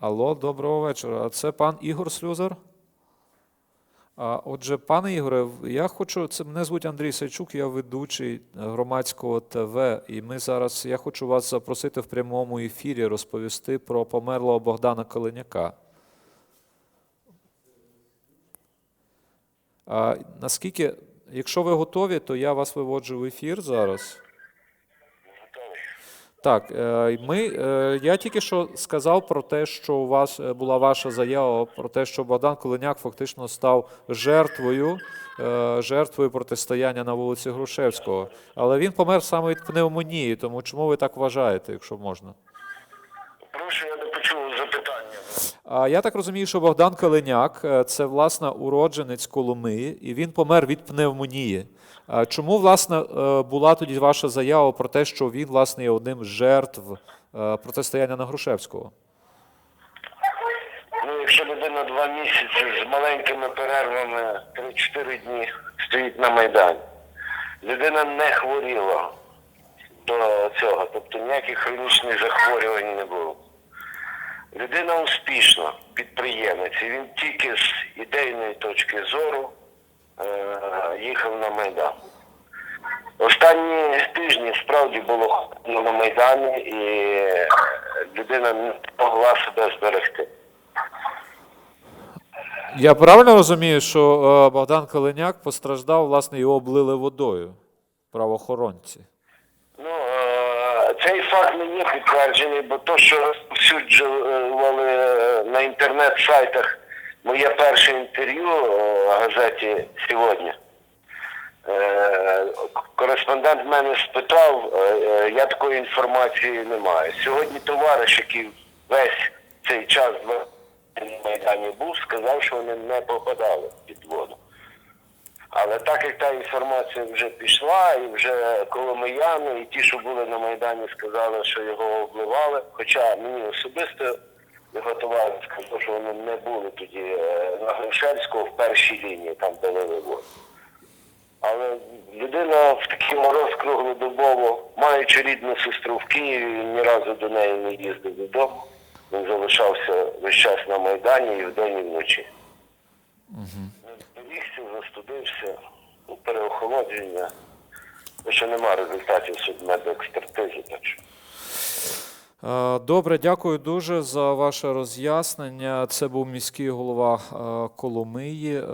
Алло, доброго вечора. А це пан Ігор Слюзар? А, отже, пане Ігоре, я хочу. Це мене звуть Андрій Сайчук, я ведучий громадського ТВ. І ми зараз я хочу вас запросити в прямому ефірі розповісти про померлого Богдана Калиняка. А, наскільки, якщо ви готові, то я вас виводжу в ефір зараз. Так, е, ми, е, я тільки що сказав про те, що у вас е, була ваша заява про те, що Богдан Коленяк фактично став жертвою, жертвою протистояння на вулиці Грушевського. Але він помер саме від пневмонії, тому чому ви так вважаєте, якщо можна? Прошу, я не почув запитання. А я так розумію, що Богдан Калиняк е, це власне уродженець Коломиї, і він помер від пневмонії. Чому власне е, була тоді ваша заява про те, що він власне є одним з жертв е, протистояння на Грушевського? Ну, якщо людина два місяці з маленькими перервами 3-4 дні стоїть на Майдані, людина не хворіла до цього, тобто ніяких хронічних захворювань не було. Людина успішна, підприємець, і він тільки з ідейної точки зору е, їхав на Майдан. Останні тижні справді було на Майдані, і людина не могла себе зберегти. Я правильно розумію, що е, Богдан Калиняк постраждав, власне, його облили водою правоохоронці. Цей факт не є підтверджений, бо то, що розповсюджували е, на інтернет-сайтах моє перше інтерв'ю е, газеті сьогодні. Е, Кореспондент мене спитав, я такої інформації не маю. Сьогодні товариш, який весь цей час на Майдані був, сказав, що вони не попадали під воду. Але так як та інформація вже пішла, і вже коломияни, і ті, що були на Майдані, сказали, що його обливали. Хоча мені особисто його товариш сказав, що вони не були тоді е, на Грушевського в першій лінії, там де лили воду. Але людина в такий мороз круглодобово, маючи рідну сестру в Києві, він ні разу до неї не їздив додому. Він залишався весь час на Майдані і вдень, і вночі. Довігся, застудився, ну, переохолодження. ще нема результатів судмедекспертизи. Е, Добре, дякую дуже за ваше роз'яснення. Це був міський голова е, Коломиї, е,